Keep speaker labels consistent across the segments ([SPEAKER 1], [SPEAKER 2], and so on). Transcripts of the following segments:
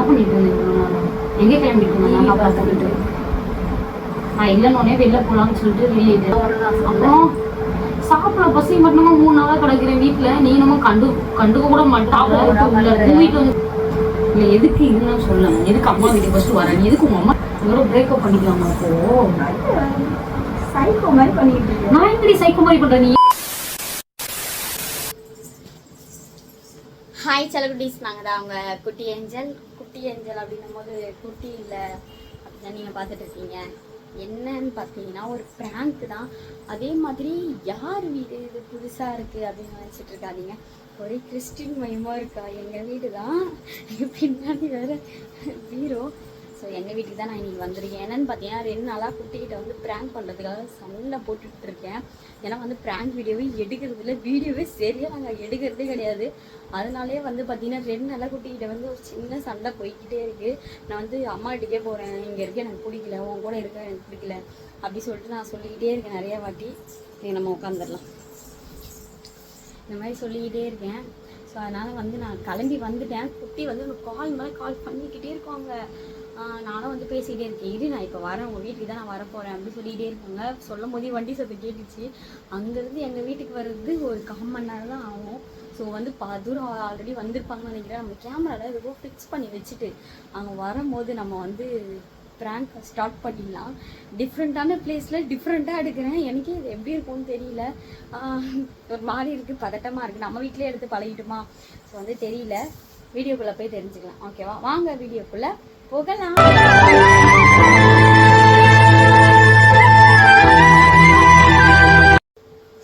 [SPEAKER 1] என்ன பண்ணிட்டு இருந்தேன்? எங்க கிளம்பிட்டு இருந்தேன் நான் பார்த்துக்கிட்டு நான் இல்லைன்னொடனே வெளில போலாம்னு சொல்லிட்டு வெளியே அப்புறம் சாப்பிட பசி மட்டுமா மூணு நாளா கிடக்குறேன் வீட்டுல நீ நம்ம கண்டு கண்டுக்க கூட மாட்டேன். உள்ள தூங்கிட்டு வந்து இல்ல எதுக்கு இதுன்னு சொல்ல எதுக்கு அம்மா வீட்டுக்கு ஃபர்ஸ்ட் வரேன் எதுக்கு உங்க அம்மா இவரோட பிரேக்கப் பண்ணிக்கலாமா அப்போ
[SPEAKER 2] சைக்கோ மாதிரி இருக்கேன்.
[SPEAKER 1] நான் எப்படி சைக்கோ மாதிரி பண்றேன் நீ?
[SPEAKER 3] ஹாய் செலகுட்டீஸ் நாங்கள் தான் அவங்க குட்டி ஏஞ்சல். குட்டி ஏஞ்சல் அப்படின்னும் போது குட்டி இல்லை அப்படிதான் நீங்கள் பார்த்துட்டு இருக்கீங்க. என்னன்னு பார்த்தீங்கன்னா ஒரு ப்ராங்க் தான். அதே மாதிரி யார் வீடு இது புதுசாக இருக்குது அப்படின்னு நினச்சிட்டு இருக்காதீங்க. ஒரே கிறிஸ்டின் மயமாக இருக்கா? எங்கள் வீடு தான் பின்னாடி வேறு பீரோ. ஸோ எங்கள் வீட்டுக்கு தான் நான் இன்றைக்கி வந்திருக்கேன். என்னன்னு பார்த்தீங்கன்னா ரெண்டு நாளாக குட்டிக்கிட்ட வந்து ப்ராங்க் பண்ணுறதுக்காக சண்டை போட்டுட்டு இருக்கேன் ஏன்னா வந்து ப்ராங்க் வீடியோவே எடுக்கிறது இல்லை வீடியோவே சரியாக நாங்கள் எடுக்கிறதே கிடையாது. அதனாலே வந்து பார்த்தீங்கன்னா ரெண்டு நாளாக குட்டிக்கிட்ட வந்து ஒரு சின்ன சண்டை போய்க்கிட்டே இருக்குது நான் வந்து அம்மாட்டுக்கே போகிறேன் இங்கே இருக்க எனக்கு பிடிக்கல. உன் கூட இருக்க எனக்கு பிடிக்கல. அப்படி சொல்லிட்டு நான் சொல்லிக்கிட்டே இருக்கேன் நிறைய வாட்டி. நீங்கள் நம்ம உட்காந்துடலாம் இந்த மாதிரி சொல்லிக்கிட்டே இருக்கேன். ஸோ அதனால் வந்து நான் கிளம்பி வந்துட்டேன். குட்டி வந்து கால் மேலே கால் பண்ணிக்கிட்டே இருக்காங்க. நானும் வந்து பேசிக்கிட்டே இருக்கேன். இரு நான் இப்போ வரேன். உங்கள் வீட்டுக்கு தான் நான் வரப்போகிறேன் அப்படின்னு சொல்லிகிட்டே இருக்காங்க. சொல்லும் போதே வண்டி சத்தம் கேட்டுச்சு. அங்கேருந்து எங்கள் வீட்டுக்கு வர்றது ஒரு கால் மணி நேரம் தான் ஆகும். ஸோ வந்து பா தூரம் ஆல்ரெடி வந்திருப்பாங்கன்னு நினைக்கிறேன். நம்ம கேமராவில் எதுவும் ஃபிக்ஸ் பண்ணி வச்சுட்டு அவங்க வரும்போது நம்ம வந்து ப்ராங்க் ஸ்டார்ட் பண்ணிடலாம். டிஃப்ரெண்ட்டான பிளேஸில் டிஃப்ரெண்ட்டாக எடுக்கிறேன். எனக்கே இது எப்படி இருக்கும்னு தெரியல. ஒரு மாதிரி இருக்குது பதட்டமாக இருக்குது நம்ம வீட்டிலே எடுத்து பழகிட்டுமா? ஸோ வந்து தெரியல. வீடியோக்குள்ளே போய் தெரிஞ்சுக்கலாம். ஓகேவா வாங்க வீடியோக்குள்ளே. போகலாம்.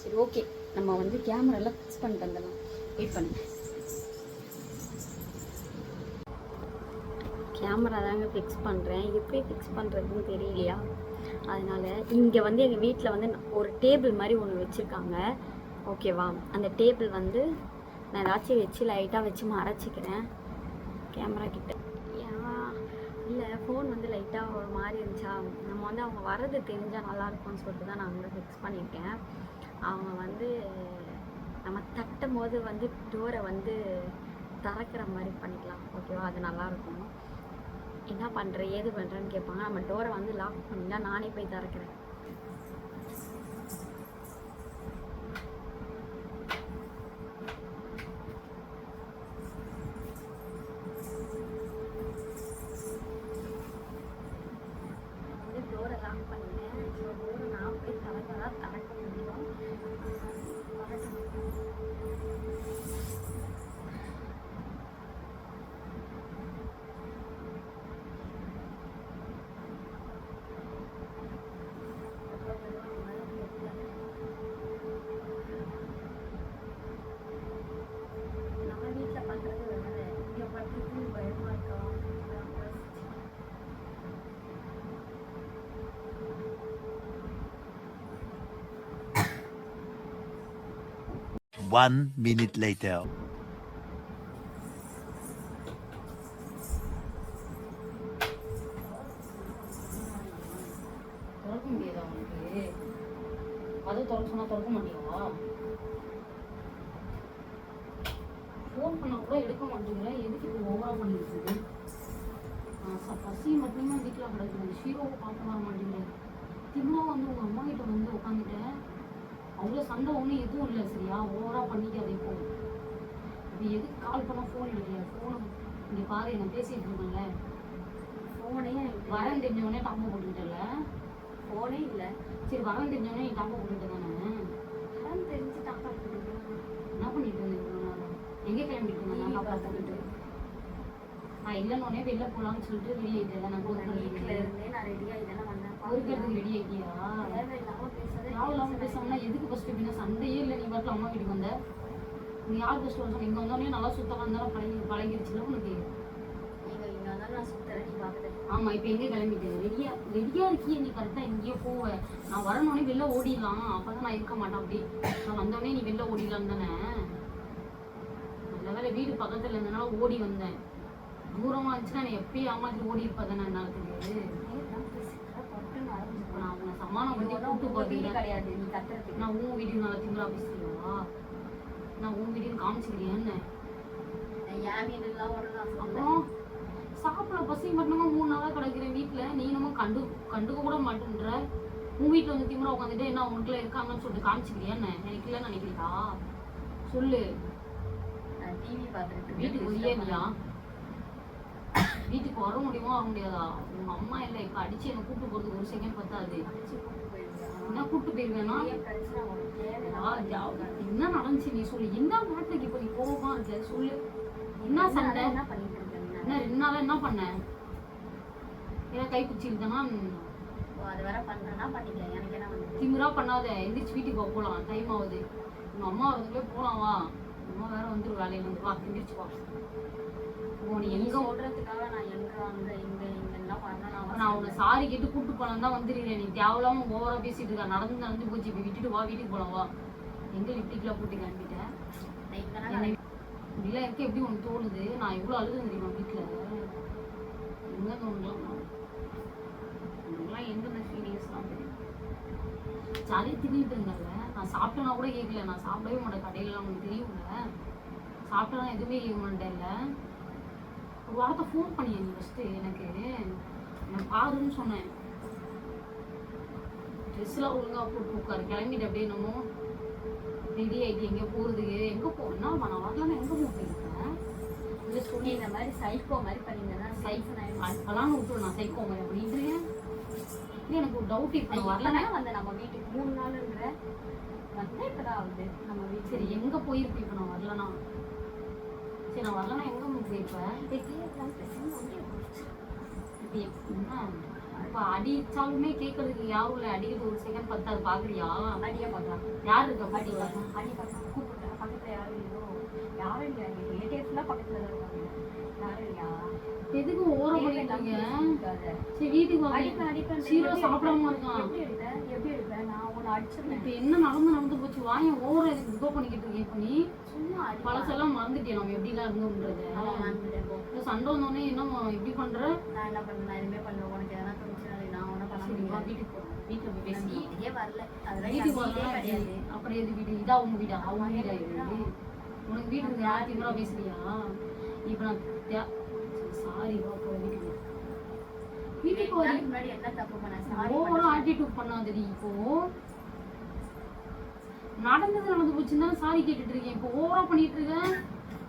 [SPEAKER 3] சரி ஓகே நம்ம வந்து கேமராலாம் ஃபிக்ஸ் பண்ணிட்டு வந்துடலாம். வெயிட் பண்ணுங்க. கேமரா தாங்க ஃபிக்ஸ் பண்ணுறேன் எப்படி ஃபிக்ஸ் பண்ணுறதுன்னு தெரியலையா? அதனால் இங்கே வந்து எங்கள் வீட்டில் வந்து ஒரு டேபிள் மாதிரி ஒன்று வச்சுருக்காங்க. ஓகேவா அந்த டேபிள் வந்து நான் ஏதாச்சும் வச்சு லைட்டாக வச்சு மறைச்சிக்கிறேன். கேமரா கிட்ட. இல்லை ஃபோன் வந்து லைட்டாக ஒரு மாதிரி இருந்துச்சா? நம்ம வந்து அவங்க வர்றது தெரிஞ்சால் நல்லா இருக்கும்னு சொல்லிட்டு தான் நான் வந்து ஃபிக்ஸ் பண்ணியிருக்கேன். அவங்க வந்து நம்ம தட்டும் போது வந்து டோரை வந்து திறக்கிற மாதிரி பண்ணிக்கலாம் ஓகேவா அது நல்லாயிருக்கும் என்ன பண்ணுற ஏது பண்ணுறேன்னு கேட்பாங்க. நம்ம டோரை வந்து லாக் பண்ணிட்டா நானே போய் திறக்கிறேன்.
[SPEAKER 4] One minute later.
[SPEAKER 1] திறக்க முடியாதா உனக்கு அது திறக்க சொன்னா திறக்க மாட்டியா ஃபோன் பண்ண கூட எடுக்க மாட்டேங்கிற எதுக்கு இது ஓவரா பண்ணிருக்குது இருக்கு பசி மட்டுமே வீட்டில் கிடக்குது ஷீரோவை பார்க்க வர மாட்டேங்கிறேன் திம்மா வந்து உங்கள் அம்மா கிட்ட வந்து உட்காந்துட்டேன் அவ்வளோ சண்டை ஒன்றும் எதுவும் இல்லை சரியா? ஓவரா பண்ணிக்காதே இப்போ இப்போ எதுக்கு கால் பண்ண ஃபோன் இல்லையா? ஃபோனை இங்கே பாரு நான் பேசிட்டு இருக்கேன்ல.
[SPEAKER 3] ஃபோனே
[SPEAKER 1] வரேன் தெரிஞ்சவொடனே டாப்பா போட்டுக்கிட்டல
[SPEAKER 3] ஃபோனே இல்லை.
[SPEAKER 1] சரி வரேன் தெரிஞ்சவொடனே நீ டாப்பா போட்டுக்கிட்ட தானே?
[SPEAKER 3] அதான் தெரிஞ்சு டாப்பா போட்டுருக்கேன்
[SPEAKER 1] என்ன பண்ணிட்டு இருந்தேன் எங்க கிளம்பிட்டு இருந்தேன் நான் இல்லைன்னொடனே வெளில போலாம்னு சொல்லிட்டு வெளியே நான்
[SPEAKER 3] நான்
[SPEAKER 1] போகிறேன்
[SPEAKER 3] வீட்டில் இருந்தே நான் ரெடியாக இதெல்லாம் வந்தேன்
[SPEAKER 1] பொறுக்கிறதுக்கு ரெடி ஆகிட்டியா தேவையில்லாம பேசாமனா எதுக்கு ஃபர்ஸ்ட் எப்படின்னா சண்டையே இல்லை. நீ பாட்டில் அம்மா வீட்டுக்கு வந்த. நீ யார் ஃபர்ஸ்ட் வர சொன்ன இங்கே வந்தோடனே நல்லா சுத்தமாக இருந்தாலும் பழகி பழகிருச்சுல உனக்கு? ஆமா இப்போ எங்க கிளம்பிட்டேன் ரெடியா ரெடியா இருக்கியே நீ கரெக்டா எங்கேயோ போவ. நான் வரணுனே வெளில ஓடிடலாம். அப்பதான் நான் இருக்க மாட்டேன் அப்படி நான் வந்தோடனே நீ வெளில ஓடிடலாம் தானே? நல்ல வேலை வீடு பக்கத்துல இருந்தனால ஓடி வந்தேன். தூரமா இருந்துச்சுன்னா எப்பயும் ஏமாத்தி ஓடி இருப்பா தானே என்னால தெரியாது. இப்ப நான் உன்னை சமானம்
[SPEAKER 3] கிடையாது நீ கத்துறதுக்கு.
[SPEAKER 1] நான் உன் வீட்டுக்கு நல்லா பேசுறியா நான் உன்
[SPEAKER 3] தான் சொல்லுவேன்
[SPEAKER 1] அப்புறம் பசி மட்டுமா மூணு நாளா கிடக்குறேன் வீட்டுல நீ கண்டு கண்டுக்க கூட மாட்டேன்ற. உன் வீட்டுல வந்து திமிரா உட்காந்துட்டு என்ன இருக்காங்கன்னு சொல்லிட்டு காமிச்சுக்கிறியா என்ன எனக்கு இல்லைன்னு நினைக்கிறீங்களா சொல்லு. வீட்டுக்கு ஒரே இல்லையா வீட்டுக்கு வர முடியுமா வர முடியாதா? உங்க அம்மா இல்லை இப்ப அடிச்சு என்ன கூட்டு போறதுக்கு ஒரு செகண்ட் பத்தாது. என்ன கூட்டு போயிருவேனா ஆ, ஜா- என்ன நடந்துச்சு? நீ சொல்லு. என்ன மேட்ருக்கு இப்ப நீ கோபமா இருக்க? சொல்லு. என்ன சண்டை?
[SPEAKER 3] என்ன பண்ணிட்டு
[SPEAKER 1] என்ன ரெண்டு நாளா என்ன பண்ண? ஏன் கை பிடிச்சிருந்தனா
[SPEAKER 3] ஓ, அது பண்றேன்னா பண்ணிக்கலாம். எனக்கு என்ன வந்து
[SPEAKER 1] திமிரா பண்ணாத. எந்திரிச்சு வீட்டுக்கு வா போலாம். டைம் ஆகுது. உங்க அம்மா வரதுக்குள்ளே போலாம் வா. உங்க அம்மா வேற வந்துரு வேலையில இருந்து வா எந்திரிச்சு வா. நீ
[SPEAKER 3] நீ
[SPEAKER 1] எங்க
[SPEAKER 3] சொல்றதுக்காக நான் எங்க அங்க இங்க இங்க எல்லாம் பண்ணணும்
[SPEAKER 1] நான் உன்னை சாரி கேட்டு கூட்டு போலாம் தான் வந்துருக்கேன். நீ தேவையில்லாம ஓவரா பேசிட்டு இருக்க. நடந்து நடந்து போச்சு. இப்ப விட்டுட்டு வா வீட்டுக்கு போலாம் வா. எங்க லிப்டிக்லாம் போட்டு கிளம்பிட்டேன் இப்படிலாம் இருக்க எப்படி உனக்கு தோணுது? நான் எவ்வளவு அழுது தெரியுமா வீட்டுல? எங்க தோணலாம் உனக்குலாம் எந்தெந்த ஃபீலிங்ஸ்லாம் தெரியும் ஜாலியாக தின்னுட்டு இருந்தேன்ல. நான் சாப்பிட்டேனா கூட கேட்கல நான் சாப்பிடவே மாட்டேன். கடையிலலாம் உனக்கு தெரியும்ல. சாப்பிட்டேனா எதுவுமே கேட்க மாட்டேன்ல. ஒரு வாரத்தை ஃபோன் பண்ணிய நீ ஃபஸ்ட்டு எனக்கு நான் பாருன்னு சொன்னேன். ட்ரெஸ்லாம் ஒழுங்கா போட்டு உட்காரு. கிளம்பிட்டு அப்படியே என்னமோ ரெடி ஆகிட்டு எங்கே போகிறதுக்கு எங்கே போ என்ன நான் வரலன்னா எங்கே போயிருக்கேன் இல்லை சொல்லி.
[SPEAKER 3] இந்த மாதிரி சைக்கோ மாதிரி பண்ணிங்கன்னா
[SPEAKER 1] சைக்கோ
[SPEAKER 3] சைக்கோ
[SPEAKER 1] அதெல்லாம் விட்டுரு நான் சைக்கோ மாதிரி அப்படின்ட்டு. இல்லை எனக்கு ஒரு டவுட் இப்போ நான் வரலன்னா
[SPEAKER 3] வரலன்னா வந்து நம்ம வீட்டுக்கு மூணு நாளுங்கிற வந்து இப்பதான் ஆகுது. நம்ம வீட்டு
[SPEAKER 1] சரி எங்கே போயிருப்பேன் இப்போ நான் வரலனா சரி நான் வரலனா எங்கே போயிருப்பேன் இப்போ என்ன? இப்போ அடிச்சாலுமே கேட்கறதுக்கு யாரும் இல்லை. அடிக்கிறது ஒரு செகண்ட் பத்தாது. பார்க்குறியா
[SPEAKER 3] அடியா பார்க்கலாம்
[SPEAKER 1] யார் இருக்கா பாட்டி?
[SPEAKER 3] அடி பார்க்கலாம் கூப்பிட்டேன் பக்கத்துல யாரும் இல்லையோ? யாரும் இல்லையா? ரிலேட்டிவ்ஸ்லாம் பக்கத்துல தான் இருக்காங்க. யாரும் இல்லையா?
[SPEAKER 1] எதுக்கு ஓரம் பண்ணிட்டீங்க. சரி வீட்டுக்கு வாங்க. சீரோ
[SPEAKER 3] எப்படி
[SPEAKER 1] சாப்பிடாம? இருக்கான்.
[SPEAKER 3] எப்படி எப்படி எடுப்பேன் நான் உன்னை அடிச்சிருந்தேன்
[SPEAKER 1] இப்போ என்ன நடந்து நடந்து போச்சு? வாயன் ஓவரா இதுக்கு புக்கோ பண்ணிக்கிட்டு இருக்கேன் இப்போ நீ
[SPEAKER 3] சும்மா
[SPEAKER 1] பழசெல்லாம் மறந்துட்டேன் நம்ம? எப்படிலாம் இருந்தோம்ன்றது. இப்போ சண்டை வந்தோடனே என்னம்மா இப்படி பண்ற?
[SPEAKER 3] நான் என்ன பண்ணேன் நான் எதுவுமே பண்ணல. உனக்கு எதனா தோணுச்சுனா நான் ஒன்றும் பண்ண முடியாது.
[SPEAKER 1] வீட்டுக்கு போகிறோம் வீட்டில் போய் பேசி.
[SPEAKER 3] வீட்டுக்கே வரல.
[SPEAKER 1] வீட்டுக்கு
[SPEAKER 3] கிடையாது.
[SPEAKER 1] அப்புறம் எது வீடு? இதா உங்க வீடா? அவங்க வீடா உனக்கு வீட்டுக்கு யார் திமுறா பேசுறியா? இப்போ நான் சாரி வீட்டுக்கு வர
[SPEAKER 3] முன்னாடி என்ன தப்பு பண்ணேன் சாரி
[SPEAKER 1] ஓவரா ஆட்டிடியூட் பண்ணாதடி இப்போ. நடந்தது நடந்து போச்சுன்னு சாரி கேட்டுட்டு இருக்கேன். இப்போ ஓவரா பண்ணிட்டு இருக்கேன்.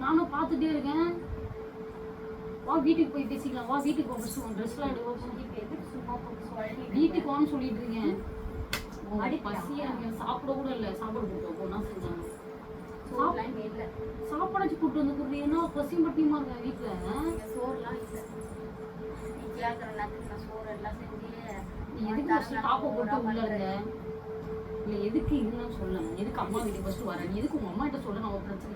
[SPEAKER 1] நானும் பார்த்துட்டே இருக்கேன். வா வீட்டுக்கு போய் பேசிக்கலாம். வா வீட்டுக்கு போ ஃபர்ஸ்ட் உன் ட்ரெஸ்லாம் எடுவோம் வீட்டுக்கு வான்னு சொல்லிட்டு இருக்கேன்? பசி சாப்பிட கூட இல்லை. சாப்பாடு கொடுத்தோம் போனா செஞ்சாங்க.
[SPEAKER 3] இங்கே இல்லை.
[SPEAKER 1] சாப்பாடாச்சு கூட்டு வந்து கொடுறீங்கன்னா பசி மட்டுமா இருக்கேன் வீட்டுல
[SPEAKER 3] இங்கே சோறுலாம் இல்லை. இட்லியாக இருக்கிற நேரத்துக்கு நான் சோறு எல்லாம் செஞ்சு
[SPEAKER 1] நீ எதுக்கு போட்டு உள்ள இருந்த இல்ல எதுக்கு இதுன்னு சொல்ல? எதுக்கு அம்மா வீட்டுக்கு ஃபர்ஸ்ட் வர? நீ எதுக்கு உங்க அம்மா கிட்ட சொல்ல? நம்ம பிரச்சனை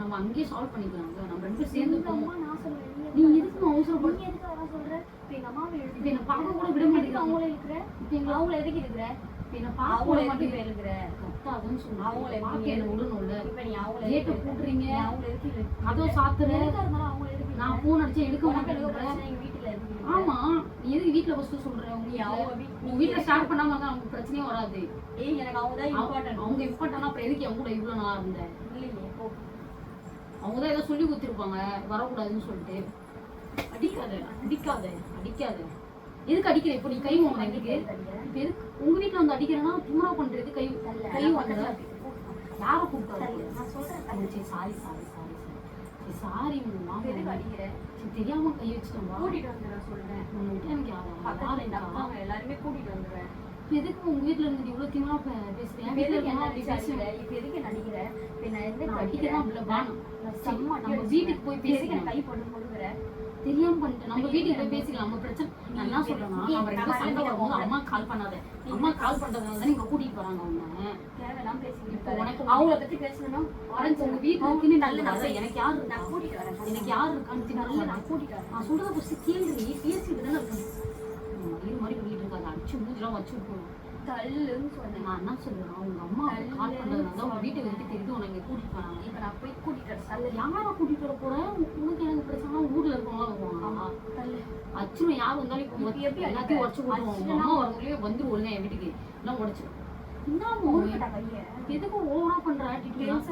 [SPEAKER 1] நம்ம அங்கேயே சால்வ் பண்ணிக்கலாம்ல நம்ம ரெண்டு சேர்ந்து
[SPEAKER 3] அம்மா நான் சொல்றேன்.
[SPEAKER 1] நீ எதுக்கு அவசரப்பட்டு
[SPEAKER 3] நீ எதுக்கு வர சொல்ற? இப்போ எங்க அம்மாவை
[SPEAKER 1] இப்ப
[SPEAKER 3] எழுதி
[SPEAKER 1] என்ன பார்க்க கூட விட மாட்டேங்கிறாங்க
[SPEAKER 3] அவங்கள இருக்கிற
[SPEAKER 1] இப்ப
[SPEAKER 3] அவங்கள எதுக்கு இருக்கிற அவங்கள
[SPEAKER 1] கத்தாதுன்னு சொன்னா பார்க்க என்ன விடணும்ல
[SPEAKER 3] இப்போ நீ
[SPEAKER 1] கேட்டு சாத்துற. நான் அடிச்சா எடுக்க
[SPEAKER 3] எங்க வீட்டுல?
[SPEAKER 1] ஆமா. நீ எதுக்கு ஃபர்ஸ்ட் சொல்ற? உங்க
[SPEAKER 3] நீ
[SPEAKER 1] வீட்ல
[SPEAKER 3] அவங்க வீட்-
[SPEAKER 1] உங்க வீட்ல ஸ்டார்ட் பண்ணாம இருந்தா பிரச்சனையே வராது.
[SPEAKER 3] ஏய் எனக்கு அவங்க தான்
[SPEAKER 1] அவங்க
[SPEAKER 3] இம்பார்ட்டன்ட்
[SPEAKER 1] அவங்க இம்பார்ட்டன்ட் அப்புறம் எதுக்கு அவங்க கூட இவ்வளவு நாளா இருந்த?
[SPEAKER 3] இல்லையே போ.
[SPEAKER 1] அவங்க தான் ஏதோ சொல்லி கொடுத்துருப்பாங்க. வரக்கூடாதுன்னு சொல்லிட்டு. அடிக்காத. அடிக்காத. அடிக்காத. எதுக்கு அடிக்கிற? இப்போ நீ கை இப்போ எதுக்கு? உங்க வீட்ல வந்து அடிக்கிறேன்னா திமுறா பண்றது கை கை வாங்குற யாரை கூப்பிட்டு சரி சாரி சாரி சாரி சரி சாரி மாமா.
[SPEAKER 3] எதுக்கு அடிக்கிற?
[SPEAKER 1] சரி தெரியாம கை வச்சுட்டோம்
[SPEAKER 3] கூட்டிட்டு வந்து நான் சொல்றேன்.
[SPEAKER 1] உன்னை விட்டு எனக்கு யாரும்
[SPEAKER 3] பக்கத்துல
[SPEAKER 1] யாரும்
[SPEAKER 3] இந்த
[SPEAKER 1] இருக்கா?
[SPEAKER 3] அப்பாங்க எல்லாருமே கூட்டிட்டு வந்துடுவேன்
[SPEAKER 1] இப்ப எதுக்கு உங்க வீட்ல இருந்து இவ்வளவு திமிரா பே- பேசுறீங்க
[SPEAKER 3] இப்ப
[SPEAKER 1] வீட்ல
[SPEAKER 3] எதுக்கு என்ன? இப்ப நான் அடிக்கிறேன்?
[SPEAKER 1] அடிக்கிறேன்
[SPEAKER 3] செம்ம
[SPEAKER 1] நம்ம. வீட்டுக்கு போய்
[SPEAKER 3] என்ன கை போட்டு முழுகுற?
[SPEAKER 1] தெரியாம பண்ணிட்டேன். நம்ம வீட்டுக்கு போய் பேசிக்கலாம். நம்ம பிரச்சனை நான் என்ன சொல்றேன்னா நம்ம ரெண்டு சண்டை வரும்போது அம்மா கால் பண்ணாத. அம்மா கால் பண்றதுனால தான் நீங்க கூட்டிட்டு போறாங்க அவங்க.
[SPEAKER 3] தேவையில்லாம பேசிக்கிட்டு.
[SPEAKER 1] உனக்கு
[SPEAKER 3] அவங்கள பத்தி பேசணும்னா
[SPEAKER 1] உனக்கு உங்க இருக்குன்னு
[SPEAKER 3] நல்ல
[SPEAKER 1] நல்ல எனக்கு யாரு
[SPEAKER 3] நான் கூட்டிட்டு வரேன்.
[SPEAKER 1] எனக்கு யாரு இருக்கான்னு
[SPEAKER 3] நல்ல நான் கூட்டிட்டு வரேன்.
[SPEAKER 1] நான் சொல்றத ஃபர்ஸ்ட் கேள்வி பேசிட்டு தானே இருக்கேன் இது மாதிரி பண்ணிட்டு இருக்காங்க அடிச்சு மூஞ்சிலாம் வச்சு விட்டுருவோம்
[SPEAKER 3] தள்ளுன்னு சொன்னேன்.
[SPEAKER 1] நான் என்ன சொல்றேன் அவங்க அம்மா கால் பண்றதுனால தான் உங்க வீட்டுக்கு வந்து தெரியுது உன்னை இங்க கூட்டிட்டு போறாங்க
[SPEAKER 3] இப்ப நான் போய் கூட்டிட்டு வரேன்.
[SPEAKER 1] அதுல யாரை கூட்டிட்டு வர போறேன் உனக்கு எனக்கு பிரச்சனை ஊர்ல இருக்கவங்க வருவாங்க
[SPEAKER 3] தள்ளு.
[SPEAKER 1] அச்சுரும் யார் வந்தாலும் இப்போ
[SPEAKER 3] எப்படி
[SPEAKER 1] எல்லாத்தையும்? உடச்சு உங்க
[SPEAKER 3] அடிச்சுனா
[SPEAKER 1] அம்மா வரதுலயே வந்துருவோம் என் வீட்டுக்கு. எல்லாம் உடச்சிடும்
[SPEAKER 3] கையை.
[SPEAKER 1] எதுக்கு ஓவரா பண்ற ஆட்டிடியூட்.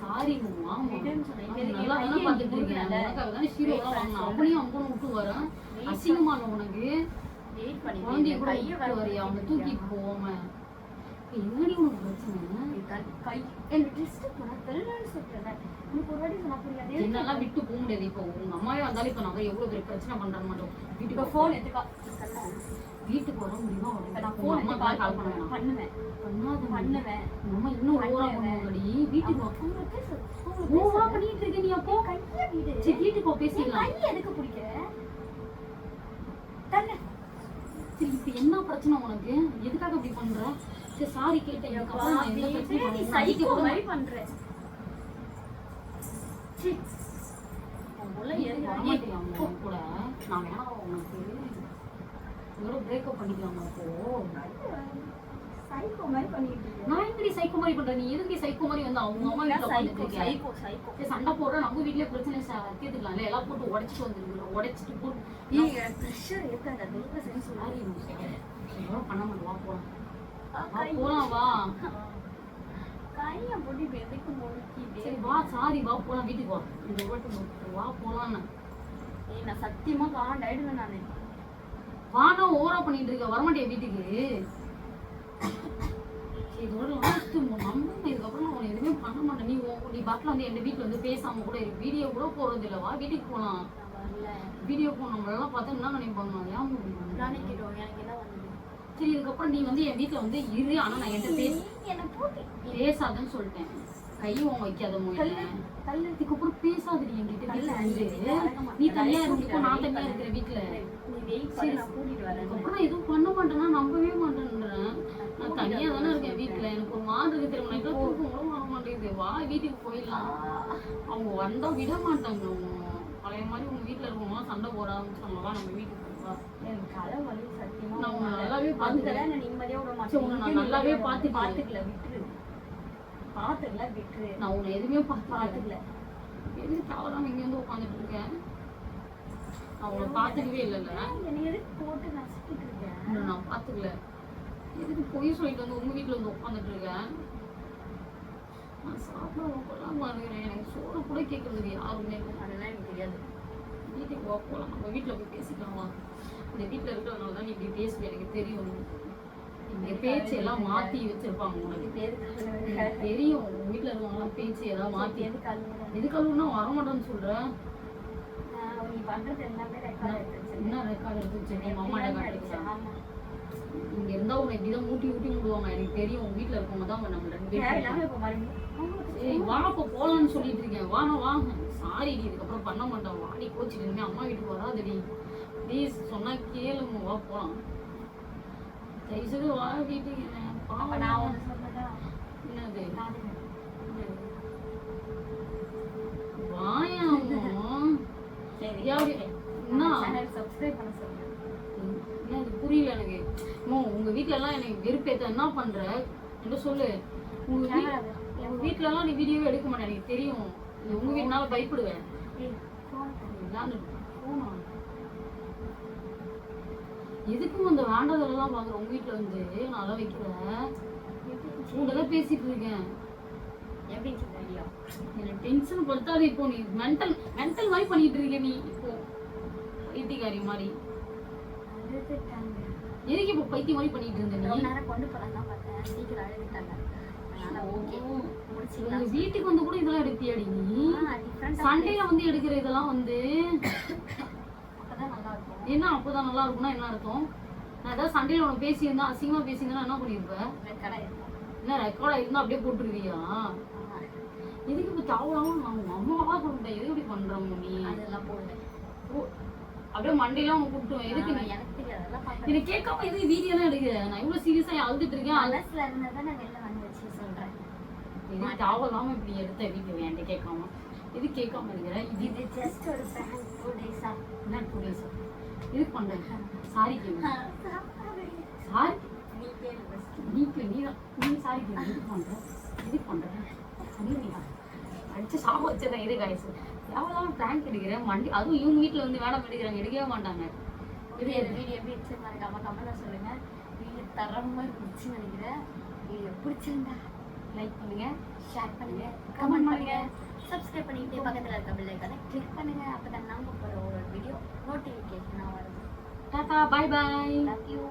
[SPEAKER 1] சாரி
[SPEAKER 3] இது
[SPEAKER 1] நல்லா
[SPEAKER 3] பையன்
[SPEAKER 1] பார்த்துட்டு இருக்கேன். அவனையும் அவனும் விட்டு வரேன். அசிங்கமா இல்லை உனக்கு? கூட
[SPEAKER 3] கையை
[SPEAKER 1] வரையா அவனை தூக்கிட்டு போவாம என்னடி உனக்கு பிரச்சனை.
[SPEAKER 3] கை. உனக்கு ஒரு வாட்டி சொன்னா புரியாது.
[SPEAKER 1] என்னெல்லாம் விட்டு போக முடியாது இப்போ உங்க அம்மாவே வந்தாலும் இப்போ நான் எவ்வளவு பெரிய பிரச்சனை பண்றேன்னு மட்டும் வீட்டுக்கு போன்
[SPEAKER 3] எடுத்துக்கோ.
[SPEAKER 1] வீட்டுக்கு வர முடியுமா
[SPEAKER 3] இப்ப நான்
[SPEAKER 1] உங்க
[SPEAKER 3] phone
[SPEAKER 1] அம்மா
[SPEAKER 3] எடுத்து
[SPEAKER 1] கால்
[SPEAKER 3] call
[SPEAKER 1] பண்ண வேணாம்
[SPEAKER 3] பண்ணுவேன்.
[SPEAKER 1] பண்ணாத
[SPEAKER 3] பண்ணுவேன்.
[SPEAKER 1] அம்மா இன்னும் ஓவரா. பண்ணுவாங்கடி வீட்டுக்கு வா ஓவரா. பண்ணிட்டு இருக்க நீ அப்போ
[SPEAKER 3] கையை விடு.
[SPEAKER 1] சரி வீட்டுக்கு பேசிடலாம்
[SPEAKER 3] கையை எதுக்கு பிடிக்கிற? தள்ளு.
[SPEAKER 1] சரி இப்போ என்ன பிரச்சனை உனக்கு? எதுக்காக இப்படி பண்ற? சரி சாரி கேட்டேன்.
[SPEAKER 3] நீ
[SPEAKER 1] வீட்டுக்கு
[SPEAKER 3] மாதிரி பண்ற.
[SPEAKER 1] கூட. நான் உனக்கு இதோட பிரேக்கப் பண்ணிக்கலாமா அப்போ
[SPEAKER 3] psycho மாதிரி பண்ணிட்டு
[SPEAKER 1] சைக்கோ மாதிரி பண்றேன் நீ எதுக்கு சைக்கோ மாதிரி வந்து அவங்க அம்மா வீட்டுல உட்காந்துட்டு சண்டை போடுற நம்ம வீட்லயே பிரச்சனை தீர்த்துக்கலாம்ல எல்லாம் போட்டு உடைச்சிட்டு வந்துருக்கோம் உடைச்சிட்டு போட்டு பண்ண மாட்டேன் வா போலாம். போலாம் வா.
[SPEAKER 3] கையை போட்டு இப்ப எதுக்கு முறுக்கிட்டு?
[SPEAKER 1] சரி வா சாரி வா போலாம் வீட்டுக்கு வா. இந்த மட்டும் வா போலாம்
[SPEAKER 3] ஏய், நான் சத்தியமா காண்டாயிடுவேன் நானு.
[SPEAKER 1] வானா ஓவரா பண்ணிட்டு இருக்க வரமாட்டியா வீட்டுக்கு சரி, இதோட லாஸ்ட் நம்ப இதுக்கப்புறம் நான் உன்னை எதுவுமே பண்ண மாட்டேன் நீ உன்- நீ பாட்டில் வந்து எந்த வீட்டுல வந்து பேசாம கூட இரு. வீடியோ கூட போறது இல்ல வா வீட்டுக்கு
[SPEAKER 3] வரல
[SPEAKER 1] வீடியோ போன் நம்மளெல்லாம் பார்த்தா என்ன நினைப்பாங்க? ஏன் முடியும்
[SPEAKER 3] நானே கேட்டோம் எனக்கு என்ன வந்தது
[SPEAKER 1] சரி இதுக்கப்புறம் நீ வந்து என் வீட்ல வந்து இரு. ஆனா நான் என்கிட்ட பேச. பேசாதன்னு சொல்லிட்டேன். கையும் வைக்காத இதுக்கப்புறம் பேசாதடி என்கிட்ட. வீட்டுல வந்து. நீ தனியா இருந்துக்கோ நான் தனியா இருக்கிற வீட்டுல
[SPEAKER 3] நான்
[SPEAKER 1] எதுவும் பண்ண மாட்டேன்னா நம்பவே மாட்டேன்றேன். நான் தனியா தானே இருக்கேன் வீட்டுல எனக்கு ஒரு மாதிரி இருக்கு நைட்ல தூக்கம் மாட்டேங்குது வா வீட்டுக்கு போயிடலாம். அவங்க வந்தா விட மாட்டாங்க. அவங்க பழைய மாதிரி உங்க வீட்டுல இருக்கவங்களாம் சண்டை போட ஆரம்பிச்சாங்க வா நம்ம வீட்டுக்கு
[SPEAKER 3] எனக்கு தலை வலி.
[SPEAKER 1] நல்லாவே.
[SPEAKER 3] நான் விட மாட்டேன்.
[SPEAKER 1] நான்
[SPEAKER 3] இங்கே
[SPEAKER 1] நல்லாவே.
[SPEAKER 3] பார்த்துக்கல. விட்டுரு. பார்த்துக்கல விட்டுரு.
[SPEAKER 1] நான் உன்னை எதுவுமே பார்த்து
[SPEAKER 3] பார்த்துக்கல.
[SPEAKER 1] எதுக்கு தவறாம இங்க வந்து உட்காந்துட்டு இருக்கேன் உன்னை பார்த்துக்கவே இல்லைல்ல.
[SPEAKER 3] என்னை எதுக்கு போட்டு நசுக்கிட்டு இருக்கேன்
[SPEAKER 1] உன்னை நான் பார்த்துக்கல. எதுக்கு பொய் சொல்லிட்டு வந்து உங்க வீட்டுல வந்து உட்காந்துட்டு இருக்கேன் நான் சாப்பிட கொள்ளாம இருக்கிறேன் எனக்கு சோறு கூட கேட்கறதுக்கு யாருமே.
[SPEAKER 3] அதெல்லாம் எனக்கு தெரியாது.
[SPEAKER 1] வீட்டுக்கு வா போலாம். நம்ம வீட்டுல போய் பேசிக்கலாம்? இந்த வீட்டுல இருக்கிறதுனால தான் நீ இப்படி பேசுவ எனக்கு தெரியும். இங்க பேச்சு எல்லாம் மாத்தி வச்சிருப்பாங்க உனக்கு. தெரியும். உங்க வீட்டுல இருக்கவங்க பேச்சு ஏதாவது மாத்தி.
[SPEAKER 3] எதுக்கு?
[SPEAKER 1] எதுக்காகனா வரமாட்டேன்னு
[SPEAKER 3] எல்லாமே வச்சிருக்கேன்.
[SPEAKER 1] என்ன ரெக்கார்ட் எடுத்து மாமா. இங்க இருந்தா உன்னை இப்படிதான் மூட்டி ஊட்டி விடுவாங்க. எனக்கு தெரியும். உங்க வீட்டுல இருக்கவங்க தான் நம்ம ரெண்டு பேரும் வா அப்ப போலாம்னு சொல்லிட்டு இருக்கேன். வாங்க வாங்க சாரி இதுக்கப்புறம் பண்ண மாட்டேன். வாடி கோச்சிட்டு இனிமே அம்மா வீட்டுக்கு வராதடி ப்ளீஸ் சொன்னா கேளுங்க. வா போலாம். தயவுசெய்து வா வீட்டுக்கு? என்னது? வாயா. என்ன?
[SPEAKER 3] subscribe பண்ண சொல்லுங்க.
[SPEAKER 1] எனக்கு அம்மா, உங்க வீட்ல எல்லாம் எனக்கு வெறுப்பேத்த என்ன பண்ற என்ன சொல்லு உங்க வீ- உங்க வீட்ல எல்லாம் நீ வீடியோவே எடுக்க மாட்டேன் எனக்கு தெரியும் உங்க வீட்டுனால பயப்படுவேன்
[SPEAKER 3] ஏய், phone பண்ணு.
[SPEAKER 1] விளையாண்டுட்டு போனா. எதுக்கு அந்த வேண்டாதெல்லாம் பாக்குற உங்க வீட்டுல வந்து நான் அதெல்லாம் வைக்கிறேன் உங்கள்கிட்ட பேசிட்டு இருக்கேன்? எனக்கு டென்ஷன் படுத்தாது இப்போ நீ மென்டல் மென்டல் மாதிரி பண்ணிட்டு இருக்க நீ இப்போ பைத்தியக்காரி மாதிரி. எதுக்கு இப்போ பைத்தியம் மாதிரி பண்ணிட்டு இருந்த
[SPEAKER 3] ரொம்ப
[SPEAKER 1] நீ
[SPEAKER 3] நேரம் கொண்டு தான் பார்த்தேன். சீக்கிரம் அழுதுட்டாங்க. அதனால முடிச்சுக்கலாம்.
[SPEAKER 1] வீட்டுக்கு வந்து கூட இதெல்லாம் எடுப்பியாடி நீ சண்டையில வந்து எடுக்கிற இதெல்லாம் வந்து
[SPEAKER 3] அப்பதான் நல்லா இருக்கும்.
[SPEAKER 1] என்ன அப்பதான் நல்லா இருக்கும்னா என்ன அர்த்தம் நான் ஏதாவது சண்டையில உனக்கு பேசியிருந்தா அசிங்கமா பேசியிருந்தா என்ன பண்ணிருப்ப
[SPEAKER 3] ரெக்கார்டா இருக்கும்.
[SPEAKER 1] என்ன ரெக்கார்டா இருந்தா அப்படியே போட்டுருவியா. எதுக்கு இப்ப தாவலாம நான் உங்க அம்மாவா சொல்லிட்டேன் எதுக்கு இப்படி பண்றோம் நீ
[SPEAKER 3] அதெல்லாம் போடுவேன்.
[SPEAKER 1] அப்படியே மண்டையெல்லாம் கூப்பிட்டுவேன் எதுக்கு நீ?
[SPEAKER 3] எனக்கு
[SPEAKER 1] கேட்காம எதுக்கு வீடியோ எல்லாம் எடுக்கிற? நான் இவ்வளவு சீரியஸா அழுதுட்டு இருக்கேன்.
[SPEAKER 3] மனசுல இருந்ததை நான் வெளில வந்து வச்சு சொல்றேன்.
[SPEAKER 1] எதுக்கு தாவலாம இப்படி எடுத்த வீடியோ. என்கிட்ட கேட்காம? எது கேட்காம இருக்கிற இது
[SPEAKER 3] இது just ஒரு two days ஆ.
[SPEAKER 1] என்ன எதுக்கு பண்றேன் சாரி கேளு. சாரி?
[SPEAKER 3] நீ கேளு.
[SPEAKER 1] நீ நீ தான் சாரி கேளு. எதுக்கு பண்ற? எதுக்கு பண்ற? சொல்லு நீ தான் அடிச்சு சாப வச்சதான் எது காய்ஸ் எவ்வளோ பிராங்க் எடுக்கிறேன் மண்டி அதுவும் இவங்க வீட்டில் வந்து வேடம் எடுக்கிறாங்க எடுக்கவே மாட்டாங்க.
[SPEAKER 3] இது video எப்படி இருந்துச்சு மறக்காம comment ல சொல்லுங்க. video தரமா இருந்துச்சுன்னு நினைக்கிறேன். வீடியோ பிடிச்சிருந்தா
[SPEAKER 1] லைக் பண்ணுங்க
[SPEAKER 3] ஷேர் பண்ணுங்க கமெண்ட் பண்ணுங்க. சப்ஸ்கிரைப் பண்ணிட்டு பக்கத்துல இருக்க பெல் ஐக்கானை கிளிக் பண்ணுங்க. அப்பதான் நாங்க போற ஒரு வீடியோ நோட்டிஃபிகேஷனா வரும்
[SPEAKER 1] tata bye bye
[SPEAKER 3] love you